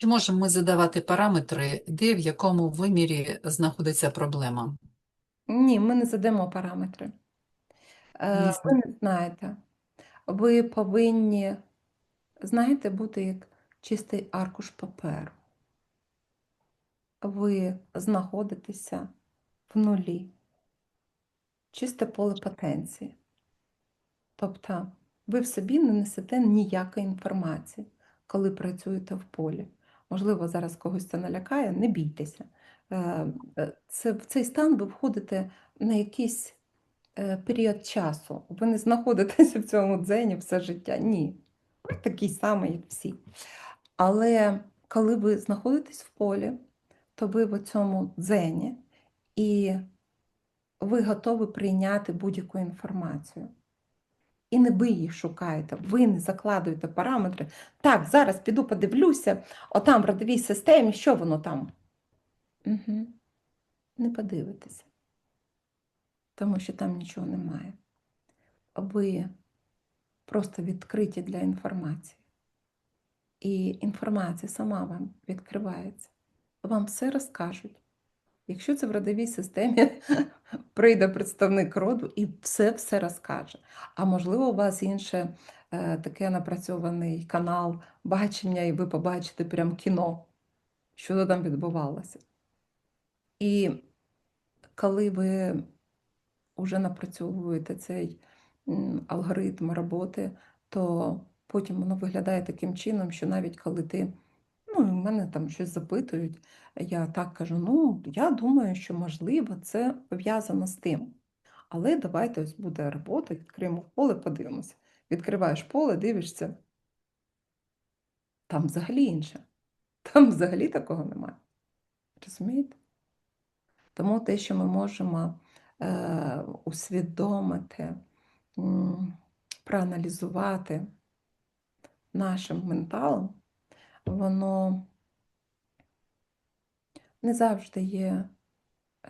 Чи можемо ми задавати параметри, де в якому вимірі знаходиться проблема? Ні, ми не задамо параметри. Е, Ви не знаєте. Ви повинні, знаєте, бути як чистий аркуш паперу. Ви знаходитеся в нулі. Чисте поле потенції. Тобто ви в собі не несете ніякої інформації, коли працюєте в полі. Можливо, зараз когось це налякає, не бійтеся. Е, е, Це, в цей стан ви входите на якийсь е, період часу. Ви не знаходитеся в цьому дзені все життя. Ні. Ви такий самий, як всі. Але коли ви знаходитесь в полі, то ви в цьому дзені і ви готові прийняти будь-яку інформацію. І не ви її шукаєте, ви не закладуєте параметри. Так, зараз піду подивлюся, отам в родовій системі, що воно там. Угу. Не подивитеся, тому що там нічого немає. Ви просто відкриті для інформації. І інформація сама вам відкривається. Вам все розкажуть. Якщо це в родовій системі, прийде представник роду і все-все розкаже. А можливо, у вас інше е, таке напрацьований канал бачення, і ви побачите прям кіно, що там відбувалося. І коли ви вже напрацьовуєте цей алгоритм роботи, то потім воно виглядає таким чином, що навіть коли ти, ну, в мене там щось запитують, я так кажу: ну, я думаю, що можливо це пов'язано з тим. Але давайте ось буде робота, відкриємо поле, подивимося. Відкриваєш поле, дивишся. Там взагалі інше. Там взагалі такого немає. Розумієте? Тому те, що ми можемо е, усвідомити, проаналізувати нашим менталом, воно не завжди є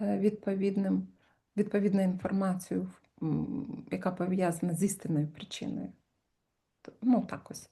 е, відповідним, відповідною інформацією, яка пов'язана з істинною причиною. Ну, так ось.